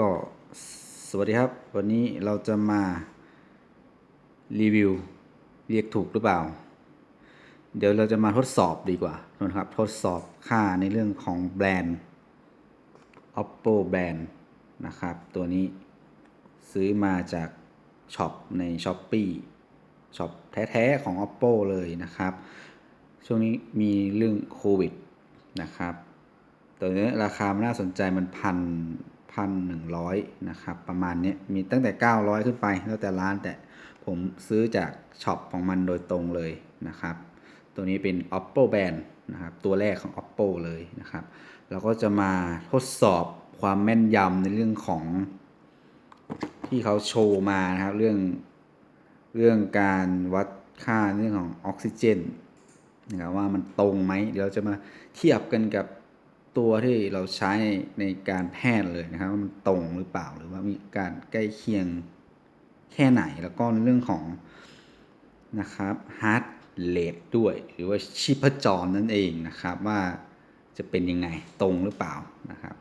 ก็สวัสดีครับ วันนี้เราจะมารีวิวเรียกถูกหรือเปล่า เดี๋ยวเราจะมาทดสอบดีกว่านะครับ ทดสอบค่าในเรื่องของแบรนด์ oppo แบรนด์นะครับ ตัวนี้ซื้อมาจากช็อปใน s h อ p e e ช็อปแท้ๆของ oppo เลยนะครับ ช่วงนี้มีเรื่องโควิดนะครับตัวนี้ราคามันน่าสนใจมันพัน พันหนึ่งร้อยนะครับ ประมาณนี้มีตั้งแต่ 900 ขึ้นไป แล้วแต่ร้านแต่ผมซื้อจากช็อปของมันโดยตรงเลยนะครับ ตัวนี้เป็น oppo band นะครับ ตัวแรกของ oppo เลยนะครับ เราก็จะมาทดสอบความแม่นยำในเรื่องของที่เขาโชว์มานะครับ เรื่องเรื่องการวัดค่าเรื่องของออกซิเจนนะครับว่ามันตรงไหมเดี๋ยวเราจะมาเทียบกันกับ ตัวที่เราใช้ในการแพทย์เลยนะครับว่ามันตรงหรือเปล่าหรือว่ามีการใกล้เคียงแค่ไหนแล้วก็ในเรื่องของนะครับฮาร์ดเรทด้วย หรือว่าชีพจรนั่นเองนะครับว่าจะเป็นยังไงตรงหรือเปล่านะครับ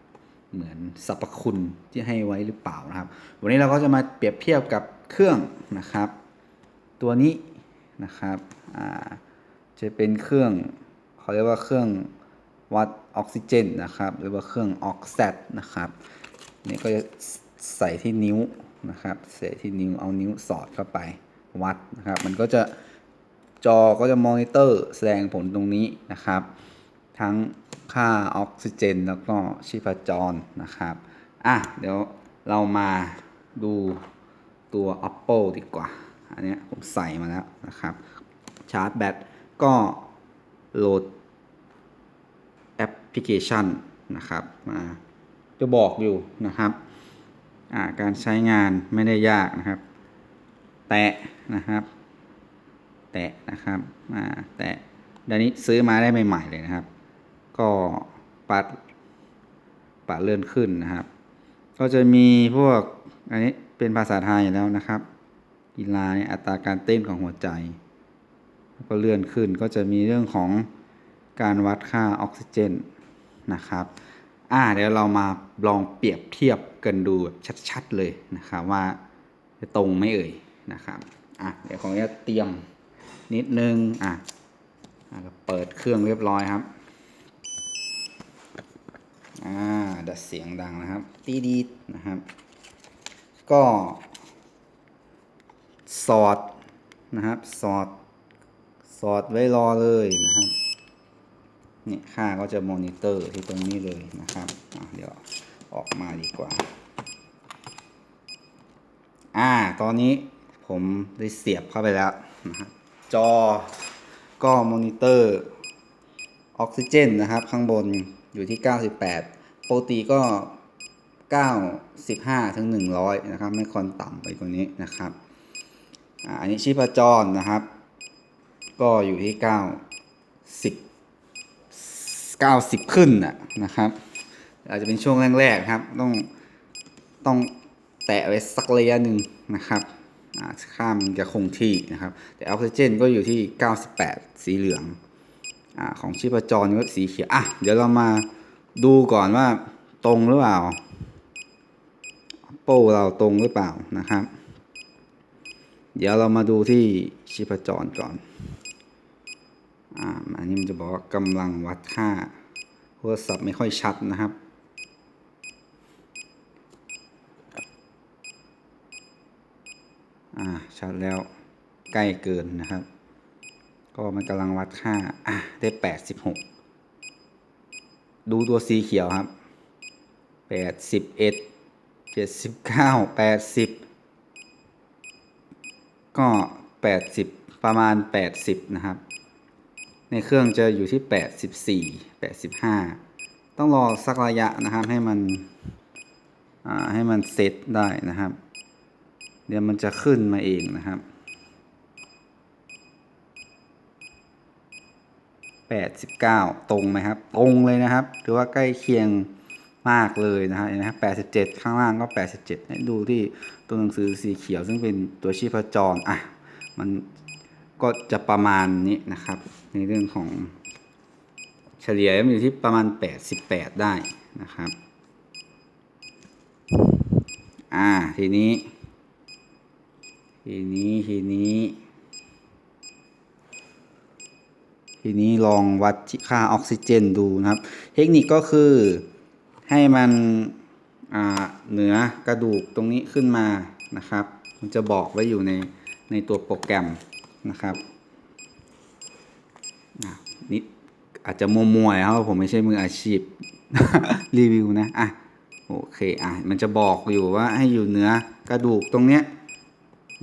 เหมือนสรรพคุณที่ให้ไว้หรือเปล่านะครับ วันนี้เราก็จะมาเปรียบเทียบกับเครื่องนะครับ ตัวนี้นะครับจะเป็นเครื่องเขาเรียกว่าเครื่อง วัดออกซิเจนนะครับ หรือว่าเครื่องออกแซดนะครับนี่ก็จะใส่ที่นิ้วนะครับใส่ที่นิ้วเอานิ้วสอดเข้าไปวัดนะครับ มันก็จะจอก็จะมอนิเตอร์แสดงผลตรงนี้นะครับ ทั้งค่าออกซิเจน แล้วก็ชีพจรนะครับอะเดี๋ยวเรามาดูตัว Oppo ดีกว่า อันนี้ผมใส่มาแล้วนะครับ ชาร์จแบตก็โหลด แอปพลิเคชันนะครับมาจะบอกอยู่นะครับาการใช้งานไม่ได้ยากนะครับ แตะนะครับ แตะนะครับอ่าแตะเดี๋ยวนี้ซื้อมาได้ใหม่ๆเลยนะครับ ก็ปัดปัดเลื่อนขึ้นนะครับ ก็จะมีพวกอันนี้เป็นภาษาไทยแล้วนะครับกีฬาเนี่ยอัตราการเต้นของหัวใจ ก็เลื่อนขึ้นก็จะมีเรื่องของ การวัดค่าออกซิเจนนะครับอ่าเดี๋ยวเรามาลองเปรียบเทียบกันดูชัดๆเลยนะครับว่าจะตรงไหมเอ่ยนะครับอะเดี๋ยวขออนุญาตเตรียมนิดนึงอะอะเราเปิดเครื่องเรียบร้อยครับอ่าดัดเสียงดังนะครับ ตีดีนะครับ ก็ สอดนะครับ สอด สอดไว้รอเลยนะครับ นี่ค่าก็จะมอนิเตอร์ที่ตรงนี้เลยนะครับ เดี๋ยวออกมาดีกว่า อ่า ตอนนี้ผมได้เสียบเข้าไปแล้วนะครับจอก็มอนิเตอร์ออกซิเจนนะครับ ข้างบนอยู่ที่ 98ปกติก็ 95 ถึง 100 นะครับ ไม่ควรต่ำไปกว่านี้นะครับ อันนี้ชีพจรนะครับ ก็อยู่ที่ 90 90 ขึ้นนะครับ อาจจะเป็นช่วงแรกๆครับ ต้องต้องแตะไว้สักระยะหนึ่งนะครับค่ามจะคงที่นะครับ แต่ออกซิเจนก็อยู่ที่ 98 สีเหลืองอของชีพจรก็สีเขียวอะเดี๋ยวเรามาดูก่อนว่าตรงหรือเปล่าโป้เราตรงหรือเปล่านะครับ เดี๋ยวเรามาดูที่ชีพจรก่อน อ่าอันนี้มันจะบอกว่ากำลังวัดค่าโทรศัพท์ไม่ค่อยชัดนะครับอ่าชัดแล้วใกล้เกินนะครับ ก็มันกำลังวัดค่าอะได้86ดูตัวสีเขียวครับ81 79 80ก็80ประมาณ80นะครับ ในเครื่องจะอยู่ที่ 84 85 ต้องรอสักระยะนะครับให้มันให้มันเซตได้นะครับ เดี๋ยวมันจะขึ้นมาเองนะครับ 89 ตรงไหมครับ ตรงเลยนะครับ ถือว่าใกล้เคียงมากเลยนะครับเห็นไหมครับ87 ข้างล่างก็ 87ให้ดูที่ตัวหนังสือสีเขียวซึ่งเป็นตัวชีพจรอะ มันก็จะประมาณนี้นะครับ ในเรื่องของเฉลี่ยมันอยู่ที่ประมาณ 88 ได้นะครับ อ่า ทีนี้ ทีนี้ ทีนี้ ทีนี้ลองวัดค่าออกซิเจนดูนะครับ เทคนิคก็คือให้มันอ่าเหนือกระดูกตรงนี้ขึ้นมานะครับ มันจะบอกไว้อยู่ในในตัวโปรแกรมนะครับ นิดอาจจะมัวๆครับผมไม่ใช่มืออาชีพรีวิวนะอะโอเคอะมันจะบอกอยู่ว่าให้อยู่เหนือกระดูกตรงเนี้ย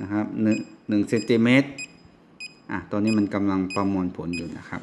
นะครับหนึ่งเซนติเมตรอะตอนนี้มันกำลังประมวลผลอยู่นะครับ